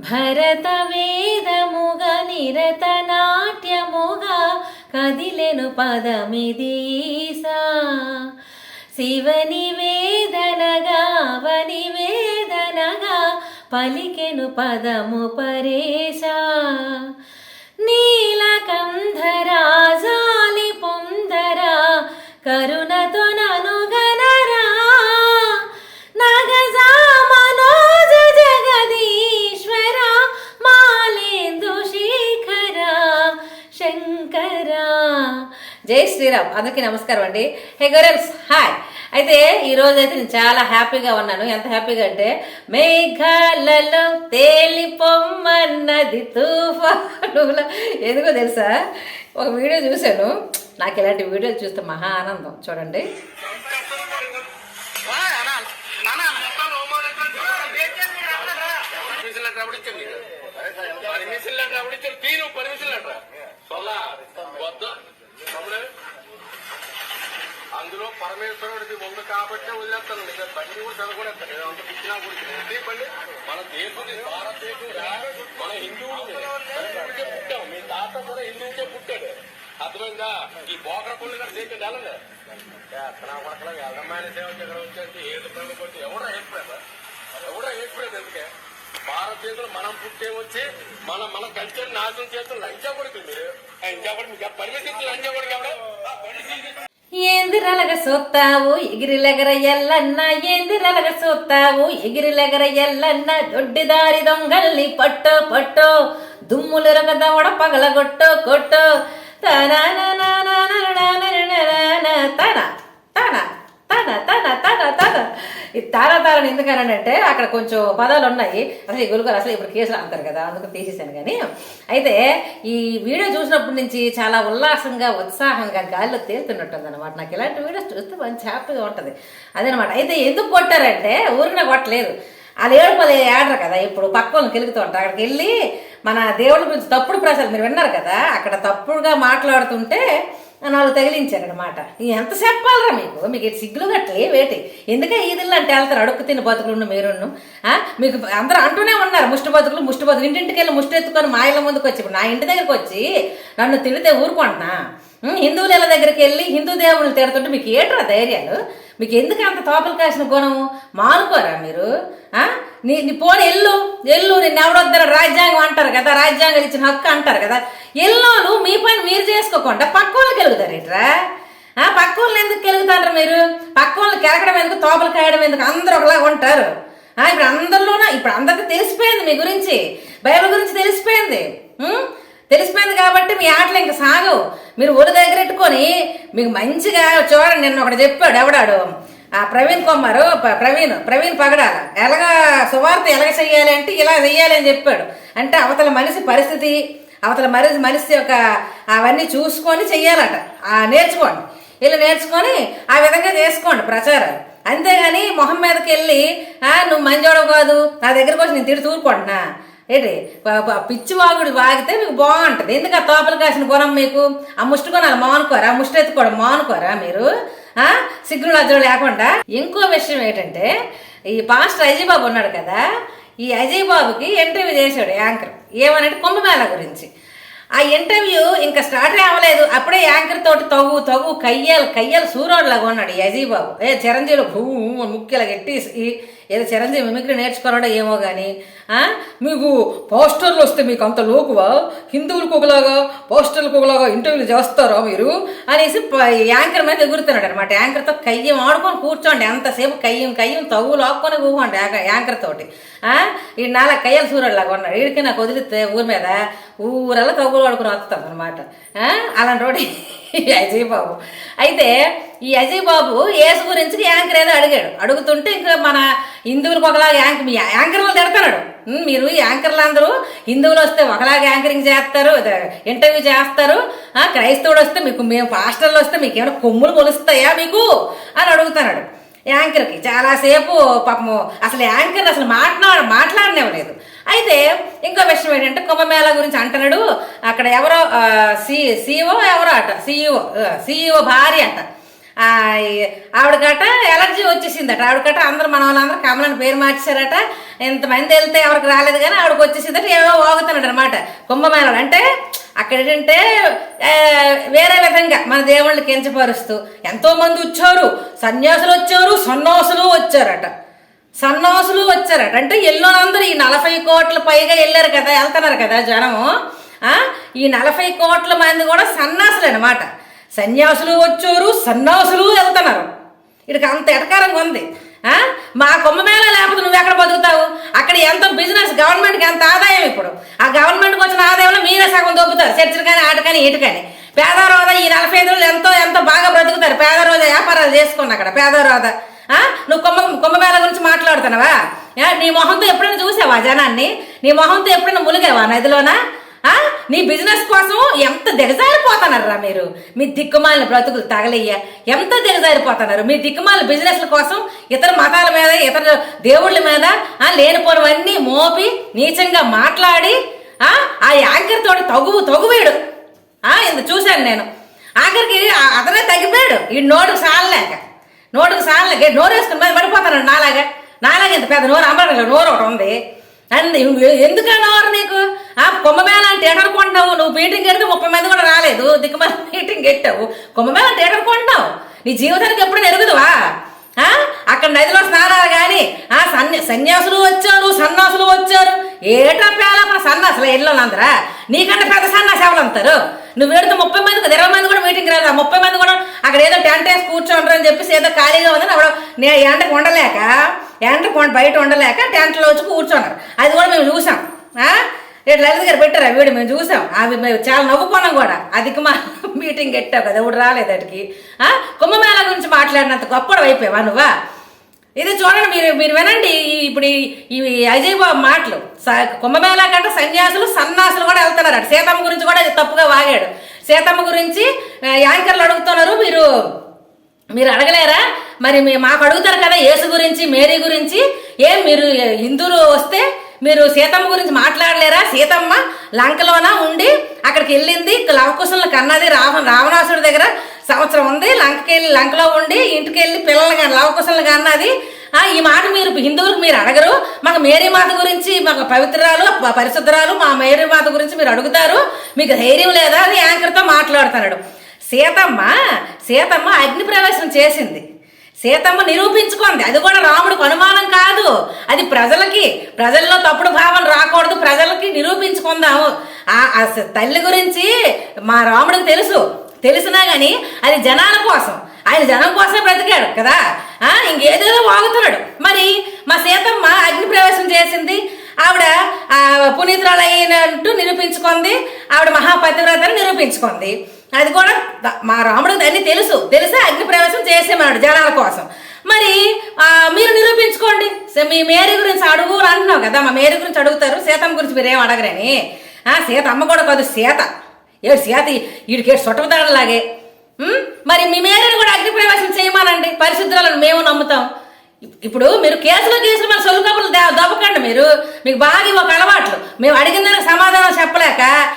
భరత వేదముగ నిరత నాట్యముగా కదిలెను పదమిది ఈసా శివని వేదనగా అవని వేదనగా పలికెను పదము పరేశా నీలకంధరాజా జై అందరికీ నమస్కారం అండి. హే గరల్స్ హాయ్ అయితే ఈ రోజు అయితే నేను చాలా హ్యాపీగా ఉన్నాను. ఎంత హ్యాపీగా అంటే మేఘాలలో తేలిపొమ్మన్నది తుఫానుల. ఎందుకో తెలుసా? ఒక వీడియో చూశాను. నాకు ఇలాంటి వీడియోలు చూస్తే మహా ఆనందం. చూడండి. అందులో పరమేశ్వరుడికి ఉంది కాబట్టి వదిలేస్తాను. లేదా బండి కూడా చదవకూడదు అంత పిచ్చినా కూడా బండి. మన దేశం భారతదేశం మన హిందువులు హిందువులకే పుట్టాం. మీ తాత కూడా హిందువుకే పుట్టాడు. అర్థమైందా? ఈ బోకర పళ్ళు కూడా చేసి వెళ్ళలే ఎక్కడ పక్కన ఎల్లమ్మాయన సేవ దగ్గర వచ్చేసి ఏడు పనులు కొట్టి ఎవడో ఏర్పడేదా ఎవడో ఏర్పడేది ఎందుకే భారతదేశంలో మనం పుట్టే వచ్చి మన మన కల్చర్ నాశనం చేస్తున్న లంచా కొడుకు మీరు. లంచా కొడుకు మీకు పర్మిషన్ లంచా కొడుకు ఎవడో? ఏందిరలగ సోత్తావు ఎగిరిలెగర ఎల్లన్న ఏందిరలగ సోత్తావు ఎగిరిలెగర ఎల్లన్న దొడ్డిదారి దొంగల్ని పట్టో పట్టో దుమ్ములు దవడ పగల కొట్టో కొట్టో తన తన తన తన తన తన తన. ఈ తారా తారని ఎందుకనంటే అక్కడ కొంచెం పదాలు ఉన్నాయి అసలు ఈ గురుగారు అసలు ఇప్పుడు కేసులు అంటారు కదా అందుకు తీసేసాను కానీ. అయితే ఈ వీడియో చూసినప్పటి నుంచి చాలా ఉల్లాసంగా ఉత్సాహంగా గాలిలో తేలుతున్నట్టుంది అనమాట నాకు ఇలాంటి వీడియోస్ చూస్తే మంచి హ్యాపీగా ఉంటుంది. అదనమాట. అయితే ఎందుకు కొట్టారంటే ఊరిన కొట్టలేదు. వాళ్ళు ఏడుపది ఏడరు కదా ఇప్పుడు పక్క వాళ్ళని కెలుగుతూ ఉంటారు. అక్కడికి వెళ్ళి మన దేవుడి గురించి తప్పుడు ప్రసాద్ మీరు విన్నారు కదా అక్కడ తప్పుడుగా మాట్లాడుతుంటే నాలుగు తగిలించారనమాట ఎంత చెప్పాలరా మీకు? మీకు సిగ్గులు గట్లే వేటి. ఎందుకే ఈదిల్లు అంటే వెళ్తారు అడుక్కు తిని బతుకులు మీరున్ను మీకు అందరూ అంటూనే ఉన్నారు ముష్టి బతుకులు ముష్టి బతుకులు. ఇంటింటికి వెళ్ళి ముష్టి ఎత్తుకొని మా ఇళ్ళ ముందుకు వచ్చి నా ఇంటి దగ్గరకు వచ్చి నన్ను తిడితే ఊరుకుంటున్నా? హిందువుల దగ్గరికి వెళ్ళి హిందూ దేవుళ్ళు తిడుతుంటే మీకు ఏట్రా ధైర్యాలు? మీకు ఎందుకు అంత తోపలు కాసిన గుణము మానుకోరా మీరు? నీ నీ పోని ఎల్లు ఎల్లు నిన్ను ఎవడొద్దరు రాజ్యాంగం అంటారు కదా రాజ్యాంగం ఇచ్చిన హక్కు అంటారు కదా ఎల్లోలు మీ పని మీరు చేసుకోకుండా పక్క వాళ్ళకి వెలుగుతారు ఇట్రా పక్క వాళ్ళని ఎందుకు కెలుగుతారు మీరు? పక్క వాళ్ళని కెరగడం ఎందుకు తోపలు కాయడం ఎందుకు? అందరూ ఒకలాగా ఉంటారు. ఇప్పుడు అందరిలోనూ ఇప్పుడు అందరికీ తెలిసిపోయింది మీ గురించి. బైబిల్ గురించి తెలిసిపోయింది. తెలిసిపోయింది కాబట్టి మీ ఆటలు ఇంకా సాగవు. మీరు ఒళ్ళు దగ్గరెట్టుకొని మీకు మంచిగా చూడండి నిన్న ఒకటి చెప్పాడు ఎవడాడు? ఆ ప్రవీణ్ కుమారు ప్రవీణ్ ప్రవీణ్ పగడాల. ఎలాగా సువార్త ఎలాగ చెయ్యాలి అంటే ఇలా చెయ్యాలి అని చెప్పాడు. అంటే అవతల మనిషి పరిస్థితి అవతల మనిషి మనిషి యొక్క అవన్నీ చూసుకొని చెయ్యాలట. నేర్చుకోండి. ఇలా నేర్చుకొని ఆ విధంగా చేసుకోండి ప్రచారం అంతేగాని మొహం మీదకి వెళ్ళి నువ్వు మంచోడవు కాదు నా దగ్గరకు వచ్చి నేను తిడి తూరుకుంటున్నా. ఏంటి పిచ్చివాగుడు పిచ్చి వాగితే మీకు బాగుంటుంది. ఎందుకు ఆ తోపలు కాసిన గుణం మీకు? ఆ ముష్టి కొనాలి మానుకోరా? ముష్టి ఎత్తుకోవడం మానుకోరా మీరు? ఆ? సిగ్గులు అజ్జలు లేకుండా. ఇంకో విషయం ఏంటంటే ఈ పాస్టర్ అజయ్ బాబు ఉన్నాడు కదా ఈ అజయ్ బాబుకి ఇంటర్వ్యూ చేశాడు యాంకర్. ఏమనంటే కుంభమేళ గురించి. ఆ ఇంటర్వ్యూ ఇంకా స్టార్ట్ అవ్వలేదు. అప్పుడే యాంకర్ తోటి తగు తగు కయ్యాలు కయ్యాలు సూరోడ్లాగా ఉన్నాడు ఈ అజయ్ బాబు ఏ చిరంజీవులు భూ ముఖ్యలా గట్టి ఏదో చిరంజీవి మిమిక్రీ నేర్చుకోరాడో ఏమో కానీ మీకు పోస్టర్లు వస్తే మీకు అంత లోకువా? హిందువులకు ఒకలాగా పోస్టర్లకు ఒకలాగా ఇంటర్వ్యూలు చేస్తారా మీరు? అనేసి యాంకర్ మీద ఎగురుతున్నాడు అనమాట యాంకర్తో కయ్యం ఆడుకొని కూర్చోండి ఎంతసేపు కయ్యం కయ్యం తవ్వు లాక్కొని కూకోండి యాంకర్- యాంకర్ తోటి. ఈ నాలా కయ్యల సూరడ్లాగా ఉన్నాడు. వీడికి నాకు వదిలితే ఊరి మీద ఊరల్లా తవ్వులు ఆడుకుని వస్తాం అనమాట అలాంటి రోడ్డు అజయ్ బాబు. అయితే ఈ అజయ్ బాబు యేసు గురించి యాంకర్ ఏదో అడిగాడు. అడుగుతుంటే ఇంకా మన హిందువులకు ఒకలాగా యాంకర్ మీ యాంకర్లు తిడతాడు. మీరు ఈ యాంకర్లు అందరూ హిందువులు వస్తే ఒకలాగా యాంకరింగ్ చేస్తారు ఇంటర్వ్యూ చేస్తారు. క్రైస్తవుడు వస్తే మీకు మేము పాస్టర్లు వస్తే మీకు ఏమైనా కొమ్ములు కొలుస్తాయా మీకు? అని అడుగుతున్నాడు యాంకర్కి. చాలాసేపు పాపము అసలు యాంకర్ అసలు మాట్లాడ మాట్లాడనివ్వలేదు. అయితే ఇంకో విషయం ఏంటంటే కుంభమేళా గురించి అంటున్నాడు. అక్కడ ఎవరో సి సిఇఓ ఎవరో అట సిఇఓ సిఇఓ భార్య అంట. ఆవిడకట ఎలర్జీ వచ్చేసిందట. ఆవిడకట అందరూ మన వాళ్ళందరూ కమలని పేరు మార్చారట ఇంతమంది వెళ్తే ఎవరికి రాలేదు కానీ ఆవిడకి వచ్చేసిందట ఏవో వాగుతున్నాడు అనమాట కుంభమేళలు. అంటే అక్కడ ఏంటంటే వేరే విధంగా మన దేవుళ్ళని కించపరుస్తూ ఎంతో మంది వచ్చారు. సన్యాసులు వచ్చారు సన్నాసులు వచ్చారట. సన్నాసులు వచ్చారట. అంటే ఎల్లోనందరూ ఈ నలభై కోట్ల పైగా వెళ్ళారు కదా వెళ్తున్నారు కదా జనము. ఈ నలభై కోట్ల మంది కూడా సన్నాసులు అనమాట సన్యాసులు వచ్చారు సన్నాసులు వెళ్తున్నారు. ఇక్కడికి అంత ఎటకారంగా ఉంది. మా కుంభమేళ లేకపోతే నువ్వు ఎక్కడ బతుకుతావు? అక్కడ ఎంత బిజినెస్ గవర్నమెంట్కి ఎంత ఆదాయం ఇప్పుడు? ఆ గవర్నమెంట్కి వచ్చిన ఆదాయంలో మీరే సగం దొబ్బుతారు. చర్చలు కానీ ఆట కానీ ఇటు కానీ పేదరోద ఈ నలభై ఐదు రోజులు ఎంతో ఎంతో బాగా బ్రతుకుతారు. పేదరోద వ్యాపారాలు చేసుకున్న అక్కడ పేదరోద. నువ్వు కుంభ కుంభమేళ గురించి మాట్లాడుతున్నావా? నీ మొహంతో ఎప్పుడైనా చూసావా జనాన్ని? నీ మొహంతో ఎప్పుడైనా ములిగావా నదిలోనా? నీ బిజినెస్ కోసం ఎంత దిగజారిపోతున్నారా మీరు? మీ దిక్కుమాలిన బ్రతుకులు తగలయ్యా. ఎంత దిగజారిపోతున్నారు? మీ దిక్కుమాలిన బిజినెస్ల కోసం ఇతర మతాల మీద ఇతర దేవుళ్ళ మీద ఆ, లేనిపోనివన్నీ మోపి నీచంగా మాట్లాడి ఆ ఆ యాంకర్ తోటి తగువు తగువేడు. ఆ ఇంత చూశాను నేను. ఆఖరికి అతనే తగ్గిపోయాడు. ఈ నోటుకు సాలలేక. నోటుకు సాలలేక. నోరు వేసుకుని మీద పడిపోతాను నాలాగా. నాలాగా ఇంత పెద్ద నోరు అమ్మడంలో నోరు ఒకటి ఉంది. అండ్ ఎందుకు నీకు? ఆ కుంభమేళ అంటే ఎడనుకుంటావు నువ్వు మీటింగ్ పెడితే ముప్పై మంది కూడా రాలేదు. దిక్కుమాల మీటింగ్ పెట్టావు. కుంభమేళ థియేటర్ కొంటావు నీ జీవితానికి ఎప్పుడు ఎరుగుదువా? అక్కడ నదిలో స్నానాలు కానీ ఆ సన్య సన్యాసులు వచ్చారు సన్నాసులు వచ్చారు. ఏటా పేలాపన సన్నాసులు ఇళ్ళందరా నీకంటే పెద్ద సన్నాసి ఎవరు అంటారు నువ్వు వెడితే ముప్పై మంది ఇరవై మంది కూడా మీటింగ్ రాదు ఆ ముప్పై మంది కూడా అక్కడ ఏదో టెంట్ వేసి కూర్చోండ్రు అని చెప్పేసి ఏదో ఖాళీగా ఉందని అప్పుడు నేను ఎండకు ఉండలేక ఎండకు బయట ఉండలేక టెంట్లో వచ్చి కూర్చున్నారు. అది కూడా మేము చూసాం. రేపు లలిత గారు పెట్టారు ఆ వీడియో? మేము చూసాం. అవి మేము చాలా నవ్వుకున్నాం కూడా. అదికి మా మీటింగ్ పెట్టావు కదా ఇప్పుడు రాలేదు అటుకి. కుంభమేళ గురించి మాట్లాడినంత గొప్పడు అయిపోయావా నువ్వా? ఇది చూడండి మీరు మీరు వినండి. ఇప్పుడు ఈ- అజయ్ బాబు మాటలు. స- కుంభమేళా కంటే సన్యాసులు సన్నాసులు కూడా వెళ్తున్నారు అటు సీతమ్మ గురించి కూడా తప్పుగా వాగాడు. సీతమ్మ గురించి యాంకర్లు అడుగుతున్నారు. మీరు మీరు అడగలేరా? మరి మాకు అడుగుతారు కదా యేసు గురించి మేరీ గురించి. ఏం మీరు హిందువులు వస్తే మీరు సీతమ్మ గురించి మాట్లాడలేరా? సీతమ్మ లంకలోన ఉండి అక్కడికి వెళ్ళింది. లవకుశలను కన్నది రావ రావణాసుడి దగ్గర సంవత్సరం ఉంది. లంకకి వెళ్ళి లంకలో ఉండి ఇంటికి వెళ్ళి పిల్లలు కానీ లవకుశులను కన్నది. ఈ మాట మీరు హిందువులకు మీరు అడగరు. మాకు మేరీ మాత గురించి మాకు పవిత్రాలు పరిశుద్ధరాలు మా మేరీ మాత గురించి మీరు అడుగుతారు. మీకు ధైర్యం లేదా అని యాంకర్తో మాట్లాడుతున్నాడు. సీతమ్మ సీతమ్మ అగ్ని ప్రవేశం చేసింది. సీతమ్మ నిరూపించుకుంది. అది కూడా రాముడికి అనుమానం కాదు. అది ప్రజలకి ప్రజల్లో తప్పుడు భావన రాకూడదు. ప్రజలకి నిరూపించుకుందాము. ఆ ఆ తల్లి గురించి మా రాముడికి తెలుసు. తెలిసినా కానీ అది జనాల కోసం. ఆయన జనం కోసమే బ్రతికాడు కదా. ఆ ఇంకేదేదో వాగుతున్నాడు. మరి మా సీతమ్మ అగ్ని ప్రవేశం చేసింది. ఆవిడ ఆ, పునీతురాలు అయినట్టు నిరూపించుకుంది. ఆవిడ మహాపతివ్రతను నిరూపించుకుంది. అది కూడా మా రాముడికి అన్ని తెలుసు. తెలిసే? అగ్ని ప్రవేశం చేసేమన్నాడు జనాల కోసం. మరి మీరు నిరూపించుకోండి. మీ మేరీ గురించి అడుగు అంటున్నావు కదా మా మేరీ గురించి అడుగుతారు. సీతమ్మ గురించి మీరేం అడగరని? సీత అమ్మ కూడా కాదు సీత. ఏడు సీత వీడికి సుట్టదాడలాగే మరి మీ మేరీని కూడా అగ్ని ప్రవేశం చేయమానండి. పరిశుద్ధులను మేము నమ్ముతాం. ఇప్పుడు మీరు కేసులో కేసులు మన సొల్లు కబుర్లు దా- మీరు. మీకు బాగా ఒక అలవాట్లు. మేము అడిగిన దానికి సమాధానం చెప్పలేక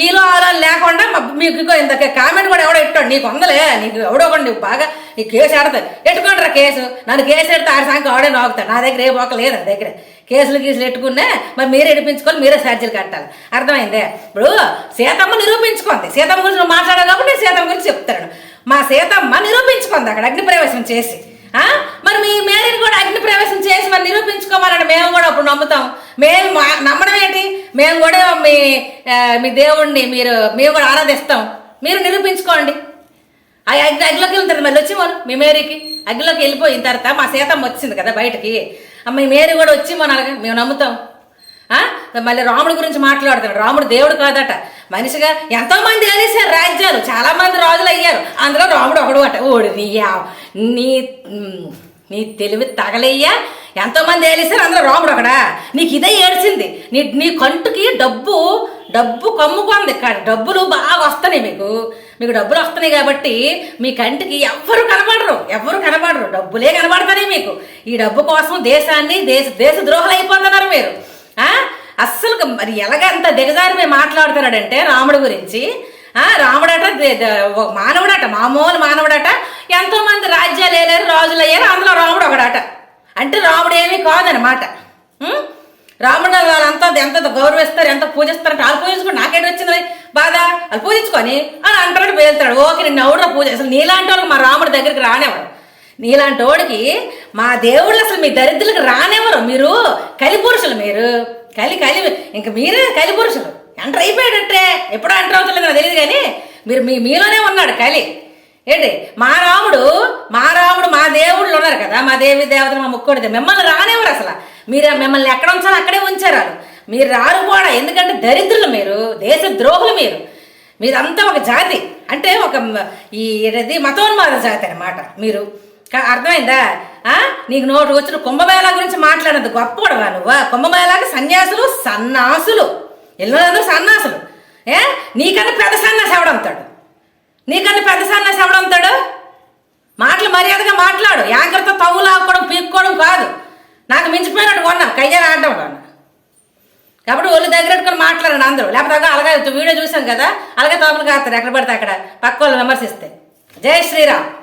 ఈలో ఆలో లేకుండా మీకు ఇంకో ఇంత కామెంట్ కూడా ఎవడో ఇట్టాడు. నీకు వందలే. నీకు ఎవడో కూడా నీకు బాగా నీ కేసు ఆడతాడు. ఎట్టుకుంటారా రా కేసు? నన్ను కేసు ఎడితే ఆడ సంఖ్య ఆడే నోకుతాడు నా దగ్గర ఏ బోక లేదు నా దగ్గర. కేసులు గీసులు ఎట్టుకున్నా మరి మీరే ఎడిపించుకోవాలి మీరే ఛార్జీలు కట్టాలి. అర్థమైందే? ఇప్పుడు సీతమ్మ నిరూపించుకుంది. సీతమ్మ గురించి నువ్వు కాబట్టి నేను సీతమ్మ గురించి చెప్తాను మా సీతమ్మ నిరూపించుకుంది అక్కడ అగ్నిప్రవేశం చేసి. మరి మీ మేరీని కూడా అగ్ని ప్రవేశం చేసి మరి నిరూపించుకోమని మేము కూడా అప్పుడు నమ్ముతాం. మేము మా- నమ్మడం ఏంటి? మేము కూడా మీ మీ దేవుణ్ణి మీరు మేము కూడా ఆరాధిస్తాం. మీరు నిరూపించుకోండి. ఆ అగ్ని అగ్గిలోకి వెళ్తారు మళ్ళీ వచ్చి మనం మీ మేరీకి. అగ్గిలోకి వెళ్ళిపోయిన తర్వాత మా సీతమ్మ వచ్చింది కదా బయటకి. మీ మేరీ కూడా వచ్చి మనం మేము నమ్ముతాం. మళ్ళీ రాముడి గురించి మాట్లాడుతున్నాడు. రాముడు దేవుడు కాదట. మనిషిగా ఎంతో మంది రాజ్యాలు. చాలా మంది రాజులు అయ్యారు అందులో రాముడు ఒకడు అట ఓడి నీ యా- నీ నీ తెలివి తగలయ్యా. ఎంతో మంది ఏలిసారు అందులో రాముడు ఒకడా? నీకు ఇదే ఏడ్చింది. నీ నీ కంటుకి డబ్బు డబ్బు కమ్ముకుంది కా- డబ్బులు బాగా వస్తున్నాయి మీకు. మీకు డబ్బులు వస్తున్నాయి కాబట్టి మీ కంటికి ఎవ్వరు కనబడరు. ఎవ్వరు కనబడరు. డబ్బులే కనబడతాయి మీకు. ఈ డబ్బు కోసం దేశాన్ని దేశ దేశ ద్రోహులు అయిపోతున్నారు మీరు. అస్సలు మరి ఎలాగంత దిగజారిపోయి మాట్లాడుతున్నాడంటే రాముడి గురించి? రాముడట దే- మానవుడట మామూలు మానవుడట. ఎంతోమంది రాజ్యాలు వేయలేరు రాజులు అయ్యారు అందులో రాముడు ఒకడాట. అంటే రాముడు ఏమీ కాదనమాట రాముడు వాళ్ళంతా ఎంత గౌరవిస్తారు ఎంత పూజిస్తారు అంటే వాళ్ళు పూజించుకుని నాకేంటి వచ్చింది బాధ? వాళ్ళు పూజించుకొని అని అంటాడు వెళ్తాడు ఓకే నేను ఎవడో పూజ అసలు నీలాంటి వాళ్ళకి మా రాముడి దగ్గరికి రానేవాడు నీలాంటి వాడికి మా దేవుళ్ళు అసలు మీ దరిద్రులకు రానివ్వరు. మీరు కలిపురుషులు మీరు. కలి కలి ఇంక మీరే కలిపురుషులు. ఎంటర్ అయిపోయాడట్టే ఎప్పుడో ఎంటర్ అవుతుందో నాకు తెలియదు కానీ మీరు మీ మీలోనే ఉన్నాడు కలి. ఏంటి? మా రాముడు మా రాముడు మా దేవుళ్ళు ఉన్నారు కదా మా దేవి దేవతలు మా ముక్కోడి మిమ్మల్ని రానివ్వరు అసలు. మీరు మిమ్మల్ని ఎక్కడ ఉంచాలో అక్కడే ఉంచారు మీరు రారు కూడా ఎందుకంటే దరిద్రులు మీరు దేశ ద్రోహులు మీరు. మీరంతా ఒక జాతి. అంటే ఒక ఈ మతోన్మాద జాతి అనమాట మీరు. అర్థమైందా? ఆ? నీకు నోటు వచ్చిన కుంభమేళ గురించి మాట్లాడదు గొప్పడవా నువ్వు? కుంభమేళాకి సన్యాసులు సన్నాసులు. ఎల్లందరూ సన్నాసులు. ఏ? నీకన్నా పెద్ద సన్నాసి ఎవడంతాడు? నీకన్నా పెద్ద సన్నాసి ఎవడంతాడు? మాటలు మర్యాదగా మాట్లాడు. యాంకర్తో తవ్వులు లాక్కోవడం పీక్కోవడం కాదు. నాకు మించిపోయినట్టు కొన్నాం. కయ్యాలు ఆడడం కొన్నా కాబట్టి ఒళ్ళు దగ్గరెట్టుకొని మాట్లాడండి అందరూ. లేకపోతే అలాగే వీడియో చూసాం కదా. అలాగే తోపలు కాస్తారు. ఎక్కడ పడితే అక్కడ. పక్క వాళ్ళు విమర్శిస్తే. జై శ్రీరామ్.